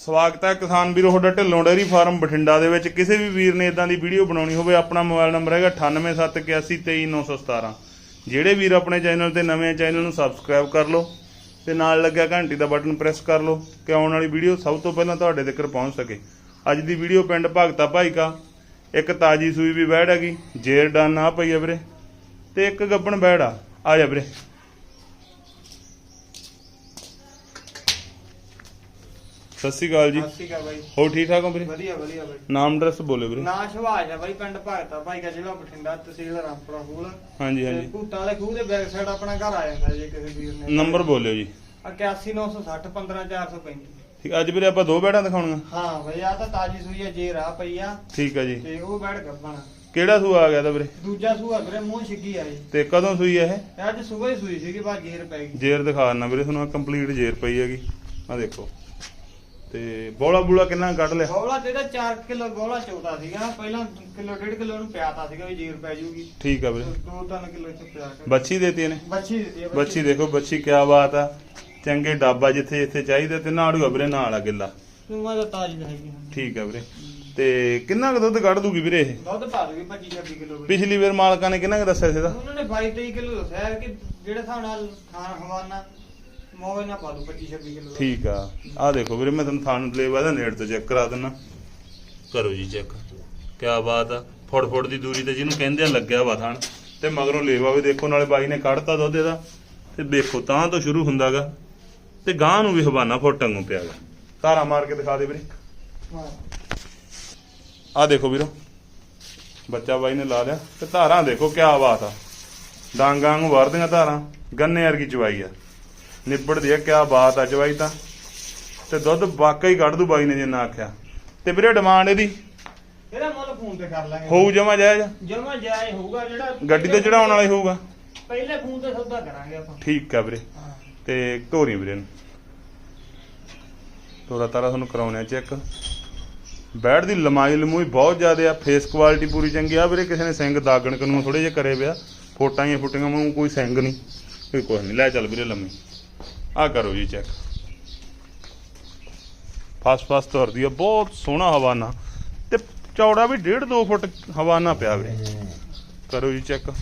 ਸਵਾਗਤ ਹੈ ਕਿਸਾਨ ਵੀਰੋ, ਤੁਹਾਡਾ ਢਿੱਲੋਂ ਡੇਅਰੀ ਫਾਰਮ ਬਠਿੰਡਾ ਦੇ ਵਿੱਚ। ਕਿਸੇ ਵੀ ਵੀਰ ਨੇ ਇਦਾਂ ਦੀ ਵੀਡੀਓ ਬਣਾਉਣੀ ਹੋਵੇ, ਆਪਣਾ ਮੋਬਾਈਲ ਨੰਬਰ ਹੈਗਾ 9871823917 ਜਿਹੜੇ ਵੀਰ ਆਪਣੇ ਚੈਨਲ ਤੇ ਨਵੇਂ ਚੈਨਲ ਨੂੰ ਸਬਸਕ੍ਰਾਈਬ ਕਰ ਲਓ ਤੇ ਨਾਲ ਲੱਗਿਆ ਘੰਟੀ ਦਾ ਬਟਨ ਪ੍ਰੈਸ ਕਰ ਲਓ ਕਿ ਆਉਣ ਵਾਲੀ ਵੀਡੀਓ ਸਭ ਤੋਂ ਪਹਿਲਾਂ ਤੁਹਾਡੇ ਤੱਕ ਪਹੁੰਚ ਸਕੇ। ਅੱਜ ਦੀ ਵੀਡੀਓ ਪਿੰਡ ਭਗਤਾ ਭਾਈ ਕਾ ਇੱਕ ਤਾਜੀ ਸੂਈ ਵੀ ਬੈੜ ਹੈਗੀ, ਜੇਰ ਡਨ ਆ ਪਈ ਆ ਵੀਰੇ, ਤੇ ਇੱਕ ਗੱਬਣ ਬੈੜ ਆ। ਆ ਜਾ ਵੀਰੇ। ਸਤਿ ਸ਼੍ਰੀ ਅਕਾਲ ਜੀ। ਸਤਿ ਸ਼੍ਰੀ ਅਕਾਲ ਬਾਈ। ਹੋ ਠੀਕ ਠਾਕ ਹੋ ਵੀਰੇ? ਵਧੀਆ ਵਧੀਆ ਬਾਈ। ਨਾਮ ਐਡਰੈਸ ਬੋਲੇ ਵੀਰੇ। ਨਾਂ ਸ਼ਵਾਜ ਆ ਬਾਈ ਪਿੰਡ ਭਗਤਾ ਭਾਈ ਦਾ ਜ਼ਿਲ੍ਹਾ ਬਠਿੰਡਾ ਤਹਿਸੀਲ ਰਾਮਪੁਰਾ ਫੂਲ ਹਾਂਜੀ ਹਾਂਜੀ। ਭੂਤਾਂ ਵਾਲੇ ਖੂਹ ਦੇ ਬੈਕ ਸਾਈਡ ਆਪਣਾ ਘਰ ਆ ਜਾਂਦਾ ਜੇ ਕਿਸੇ ਵੀਰ ਨੇ। ਨੰਬਰ ਬੋਲਿਓ ਜੀ। 81960 15435 ਠੀਕ ਅੱਜ ਵੀਰੇ ਆਪਾਂ ਦੋ ਬੈੜਾਂ ਦਿਖਾਉਣੀਆਂ। ਹਾਂ ਬਈ ਆ ਤਾਂ ਤਾਜੀ ਸੂਈ ਆ ਜੇ ਰਾਹ ਪਈ ਆ। ਠੀਕ ਆ ਜੀ। ਤੇ ਉਹ ਬੈਠ ਗੱਬਣਾ ਕਿਹੜਾ ਸੂਆ ਆ ਗਿਆ ਤਾਂ ਵੀਰੇ? ਦੂਜਾ ਸੂਆ ਵੀਰੇ ਮੂੰਹ ਛਿੱਗੀ ਆ ਜੀ। ਤੇ ਕਦੋਂ ਸੂਈ ਇਹ? ਅੱਜ ਸਵੇਰ ਹੀ ਸੂਈ ਸੀਗੀ ਜੇਰ ਪੈ ਗਈ। ਜੇਰ ਦਿਖਾ ਦਿੰਨਾ ਵੀਰੇ ਤੁਹਾਨੂੰ ਕੰਪਲੀਟ ਜੇਰ ਪਈ ਹੈਗੀ। ਆ ਦੇਖੋ। ਤੇ ਬੋਲਾ ਬੂਲਾ ਕਿੰਨਾ ਕੱਢ ਲਿਆ? ਗੋਲਾ ਤੇ ਇਹਦਾ 4 ਕਿਲੋ ਗੋਲਾ ਚੌਦਾ ਸੀਗਾ ਪਹਿਲਾਂ ਕਿਲੋ ਡੇਢ ਕਿਲੋ ਨੂੰ ਪਿਆਤਾ ਸੀਗਾ ਵੀ ਜੇਰ ਪੈ ਜੂਗੀ। ਠੀਕ ਆ ਵੀਰੇ। 2-3 ਕਿਲੋ ਚ ਪਿਆ ਕੇ। ਬੱਚੀ ਦੇਤੀ ਇਹਨੇ? ਬੱਚੀ ਦਿੱਤੀ ਆ ਬੱਚੀ। ਦੇਖੋ ਬੱਚੀ ਕਿਆ ਬਾਤ ਆ। ਚੰਗੇ ਡਾਬਾ ਜਿੱਥੇ ਜਿੱਥੇ ਚਾਹੀਦਾ ਤੇ ਨਾੜੂ ਆ ਵੀਰੇ ਨਾਲ ਆ ਗਿੱਲਾ। ਸੂਆ ਦਾ ਤਾਜੀ ਹੈਗੀ। ਹਾਂ ਠੀਕ ਆ ਵੀਰੇ। ਤੇ ਕਿੰਨਾ ਕੁ ਦੁੱਧ ਕੱਢ ਦੂਗੀ ਵੀਰੇ ਇਹ? ਦੁੱਧ ਪਾ ਦੋਗੇ 25 26 ਕਿਲੋ ਵੀ ਪਿਛਲੀ ਵਾਰ ਮਾਲਕਾਂ ਨੇ ਕਿੰਨਾ ਕੁ ਦੱਸਿਆ ਸੀ ਇਹਦਾ? ਉਹਨਾਂ ਨੇ 22 23 ਕਿਲੋ ਦੱਸਿਆ ਕਿ ਜਿਹੜੇ ਹਿਸਾਬ ਨਾਲ ਖਾਣ ਹਵਾਨਾ ਮੋਵੇ ਨਾ ਪਾ ਦੋ 25 26 ਕਿਲੋ ਠੀਕ ਆ। ਆ ਦੇਖੋ ਵੀਰੇ ਮੈਂ ਤੁਹਾਨੂੰ ਥਾਣ ਲੇਵਾ ਦਾ ਨੇੜ ਤੋਂ ਚੈੱਕ ਕਰਾ ਦਿੰਨਾ। ਕਰੋ ਜੀ ਚੈੱਕ ਕਿਆ ਬਾਤ ਆ। ਫੁੱਟ ਫੁੱਟ ਦੀ ਦੂਰੀ ਤੇ ਜਿਹਨੂੰ ਕਹਿੰਦੇ ਆ ਲੱਗਿਆ ਵਾ ਥਾਣ ਤੇ ਮਗਰੋਂ ਲੇਵਾ ਵੀ ਦੇਖੋ ਨਾਲੇ ਬਾਈ ਨੇ ਕੱਢਤਾ ਦੁੱਧ ਇਹਦਾ। ਤੇ ਦੇਖੋ ਤਾਂ ਤੋਂ ਸ਼ੁਰੂ ਹੁੰਦਾਗਾ। ਤੇ ਗਾਂ ਨੂੰ ਵੀ ਹਵਾਨਾ ਫੁੱਟ ਵਾਂਗੂ ਪਿਆਗਾ। ਧਾਰਾ ਮਾਰ ਕੇ ਦਿਖਾ ਦੇ ਵੀਰੇ। ਆ ਦੇਖੋ ਵੀਰੋ। ਬੱਚਾ ਬਾਈ ਨੇ ਲਾ ਲਿਆ। ਤੇ ਧਾਰਾਂ ਦੇਖੋ ਕਿਆ ਬਾਤ ਆ। ਡਾਂਗਾਂ ਨੂੰ ਵਰਦੀਆਂ ਧਾਰਾਂ। ਗੰਨੇ ਵਰਗੀ ਚਵਾਈ ਆ। ਨਿਬੜਦੀ ਆ ਕਿਆ ਬਾਤ ਆ ਚਵਾਈ ਤਾਂ। ਤੇ ਦੁੱਧ ਵਾਕਈ ਕੱਢ ਦੂ ਬਾਈ ਨੇ ਜਿੰਨਾ ਆਖਿਆ। ਤੇ ਵੀਰੇ ਡਿਮਾਂਡ ਇਹਦੀ? ਇਹਦਾ ਮੁੱਲ ਫੋਨ ਤੇ ਕਰ ਲਾਂਗੇ। ਹੋਊ ਜਮਾ ਜਾਇਜ਼? ਜਮਾ ਜਾਇ ਹੋਊਗਾ ਜਿਹੜਾ ਗੱਡੀ ਤੇ ਚੜਾਉਣ ਵਾਲਾ ਹੀ ਹੋਊਗਾ। ਪਹਿਲੇ ਫੋਨ ਤੇ ਸੌਦਾ ਕਰਾਂਗੇ ਆਪਾਂ। ਠੀਕ ਆ ਵੀਰੇ। ਤੇ ਧੋਰੀ ਵੀਰੇ ਨੂੰ। ਤੋਰਾ ਤਾਰਾ ਤੁਹਾਨੂੰ ਕਰਾਉਣੇ ਚੈੱਕ। ਬੈਡ ਦੀ ਲੰਮਾਈ ਲਮੂਈ ਬਹੁਤ ਜ਼ਿਆਦਾ ਆ ਫੇਸ ਕੁਆਲਿਟੀ ਪੂਰੀ ਚੰਗੀ ਆ। ਵੀਰੇ ਕਿਸੇ ਨੇ ਸਿੰਘ ਦਾਗਣ ਕਨੂੰ ਥੋੜੇ ਜਿਹਾ ਕਰੇ ਪਿਆ ਫੋਟਾਂ ਹੀ ਫੁੱਟੀਆਂ ਵਾਂਗੂ ਕੋਈ ਸਿੰਘ ਨਹੀਂ। ਕੋਈ ਕੁਝ ਨਹੀਂ। ਲੈ ਚੱਲ ਵੀਰੇ ਲੰਮੀ। ਆ ਕਰੋ ਜੀ ਚੈੱਕ। ਫਾਸਟ ਫਾਸਟ ਤੁਰਦੀ ਆ, ਬਹੁਤ ਸੋਹਣਾ ਹਵਾਨਾ। ਤੇ ਚੌੜਾ ਵੀ 1.5 2 ਫੁੱਟ ਹਵਾਨਾ ਪਿਆ ਵੇ। ਕਰੋ ਜੀ ਚੈੱਕ।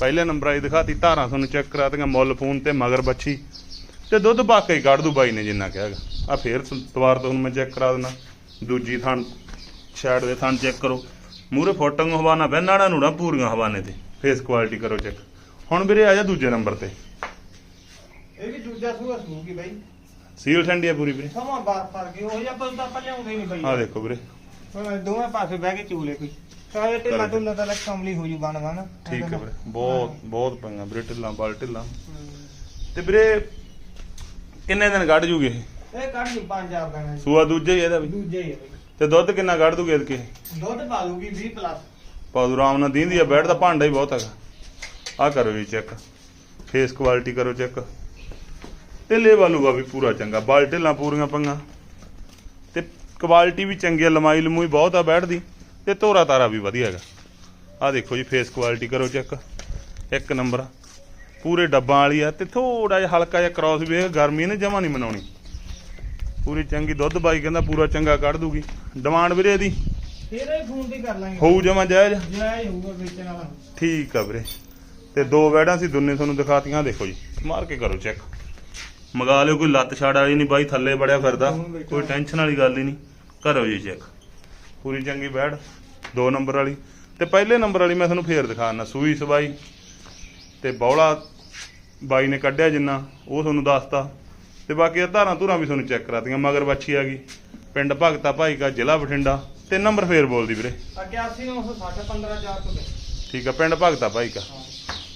ਪਹਿਲੇ ਨੰਬਰ ਆਈ ਦਿਖਾਤੀ, ਧਾਰਾਂ ਤੁਹਾਨੂੰ ਚੈੱਕ ਕਰਾ ਦਿਆਂ, ਮੁੱਲ ਫੋਨ ਤੇ ਮਗਰ ਬੱਚੀ। ਤੇ ਦੁੱਧ ਵਾਕਈ ਕੱਢ ਦੂ ਬਾਈ ਨੇ ਜਿੰਨਾ ਕਿਹਾਗਾ ਆ ਫੇਰ ਦੁਬਾਰ ਤੋਂ ਹੁਣ ਮੈਂ ਚੈੱਕ ਕਰਾ ਦਿੰਦਾ ਦੂਜੀ ਥਣ ਸ਼ੈਡ ਦੇ ਥਾਂ ਚੈੱਕ ਕਰੋ। ਮੂਰੇ ਫੋਟੋਂ ਹਵਾਨਾ ਪਿਆ, ਨਾੜਾ ਨੂੜਾ ਪੂਰੀਆਂ ਹਵਾਨੇ ਤੇ। ਫੇਸ ਕੁਆਲਿਟੀ ਕਰੋ ਚੈੱਕ। ਹੁਣ ਵੀਰੇ ਆ ਜਾ ਦੂਜੇ ਨੰਬਰ ਤੇ। ਇਹ ਵੀ ਦੂਜਾ ਸੂਆ ਸੂਗੀ ਬਾਈ। ਸੀਲ ਠੰਡੀ ਆ ਪੂਰੀ ਵੀਰੇ। ਸਮਾਂ ਬਾਰ ਫਰ ਕੇ ਉਹ ਜਿਹਾ ਤਾਂ ਆਪਾਂ ਲਿਆਉਂਦੇ ਹੀ ਨਹੀਂ ਬਾਈ। ਆ ਦੇਖੋ ਵੀਰੇ। ਹੁਣ ਦੋਵੇਂ ਪਾਸੇ ਬਹਿ ਕੇ ਚੂਲੇ ਕੋਈ। ਸਾਰੇ ਢਿੱਲਾ ਢੁੱਲਾ ਤਾਂ ਲੱਕ ਕਮਲੀ ਹੋ ਜੂ ਬਣ ਬਣ। ਠੀਕ ਹੈ। ਵੀਰੇ। ਬਹੁਤ ਬਹੁਤ ਪਈਆਂ ਵੀਰੇ ਢਿੱਲਾਂ ਬਾਲ ਢਿੱਲਾਂ। ਤੇ ਵੀਰੇ ਕਿੰਨੇ ਦਿਨ ਕੱਢ ਜੂਗੇ ਇਹ? ਇਹ ਕੱਢ ਲਈ 5000 ਦਾ ਹੈ ਸੂਆ ਦੂਜਾ ਹੀ ਇਹਦਾ ਵੀ? ਦੂਜੇ ਹੀ ਹੈ ਬਾਈ। ਤੇ ਦੁੱਧ ਕਿੰਨਾ ਕੱਢ ਦੂਗੇ ਇਹਦੇ ਦੁੱਧ ਪਾ ਦੂਗੀ 20 ਪਲੱਸ ਪਾਦੂ ਰਾਮ ਨਾਲ ਦੀਂਦੀ ਆ ਬੈਠ ਦਾ ਭਾਂਡਾ ਹੀ ਬਹੁਤ ਹੈਗਾ। ਆ ਕਰੋ ਜੀ ਚੈੱਕ ਫੇਸ ਕੁਆਲਿਟੀ ਕਰੋ ਚੈੱਕ ਢਿੱਲੇ ਵਾਲੂਗਾ ਵੀ ਪੂਰਾ ਚੰਗਾ ਬਾਲ ਢਿੱਲਾਂ ਪੂਰੀਆਂ ਪੰਗਾ ਤੇ ਕੁਆਲਿਟੀ ਵੀ ਚੰਗੀ ਆ ਲਮਾਈ ਲਮੂਈ ਬਹੁਤ ਆ ਬੈਠਦੀ ਤੇ ਧੋਰਾ ਤਾਰਾ ਵੀ ਵਧੀਆ ਹੈਗਾ। ਆ ਦੇਖੋ ਜੀ ਫੇਸ ਕੁਆਲਿਟੀ ਕਰੋ ਚੈੱਕ ਇੱਕ ਨੰਬਰ ਪੂਰੇ ਡੱਬਾਂ ਵਾਲੀ ਆ ਤੇ ਥੋੜਾ ਜਿਹਾ ਹਲਕਾ ਜਿਹਾ ਕ੍ਰਾਸ ਵੀ ਹੈ ਗਰਮੀ ਨੇ ਜਮਾ ਨਹੀਂ ਮਨਾਉਣੀ। ਪੂਰੀ ਚੰਗੀ ਦੁੱਧ ਬਾਈ ਕਹਿੰਦਾ ਪੂਰਾ ਚੰਗਾ ਕੱਢ ਦੂਗੀ। ਡਿਮਾਂਡ ਵੀਰੇ ਇਹਦੀ? ਹੀ ਫੋਨ ਤੇ ਕਰ ਲਾਂਗੇ। ਹੋਊ ਜਮਾ ਜਾਇਜ਼? ਹੀ ਹੋਊਗਾ ਵੇਚਣ ਵਾਲਾ। ਠੀਕ ਆ ਵੀਰੇ। ਤੇ ਦੋ ਵੈੜਾਂ ਸੀ ਦੋਨੇ ਤੁਹਾਨੂੰ ਦਿਖਾਤੀਆਂ ਦੇਖੋ ਜੀ। ਮਾਰ ਕੇ ਕਰੋ ਚੈੱਕ ਮੰਗਾ ਲਿਓ ਕੋਈ ਲੱਤ ਛਾੜ ਵਾਲੀ ਨਹੀਂ ਬਾਈ ਥੱਲੇ ਬੜਿਆ ਫਿਰਦਾ। ਕੋਈ ਟੈਨਸ਼ਨ ਵਾਲੀ ਗੱਲ ਹੀ ਨਹੀਂ। ਕਰੋ ਜੀ ਚੈੱਕ। ਪੂਰੀ ਚੰਗੀ ਵੈੜ ਦੋ ਨੰਬਰ ਵਾਲੀ। ਤੇ ਪਹਿਲੇ ਨੰਬਰ ਵਾਲੀ ਮੈਂ ਤੁਹਾਨੂੰ ਫੇਰ ਦਿਖਾਣਾ ਸੂਈ ਸਵਾਈ। ਤੇ ਬੌਲਾ ਬਾਈ ਨੇ ਕੱਢਿਆ ਜਿੰਨਾ ਉਹ ਤੁਹਾਨੂੰ ਦੱਸਤਾ। ਤੇ ਬਾਕੀ ਧਾਰਾਂ ਧੁਰਾਂ ਵੀ ਤੁਹਾਨੂੰ ਚੈੱਕ ਕਰਾਤੀਆਂ ਮਗਰ ਬੱਚੀ ਆ ਗਈ। ਪਿੰਡ ਭਗਤਾ ਭਾਈ ਕਾ ਜ਼ਿਲ੍ਹਾ ਬਠਿੰਡਾ। ਤੇ ਨੰਬਰ ਫੇਰ ਬੋਲਦੀ ਵੀਰੇ। 81960 15435 ਠੀਕ ਆ ਪਿੰਡ ਭਗਤਾ ਭਾਈ ਕਾ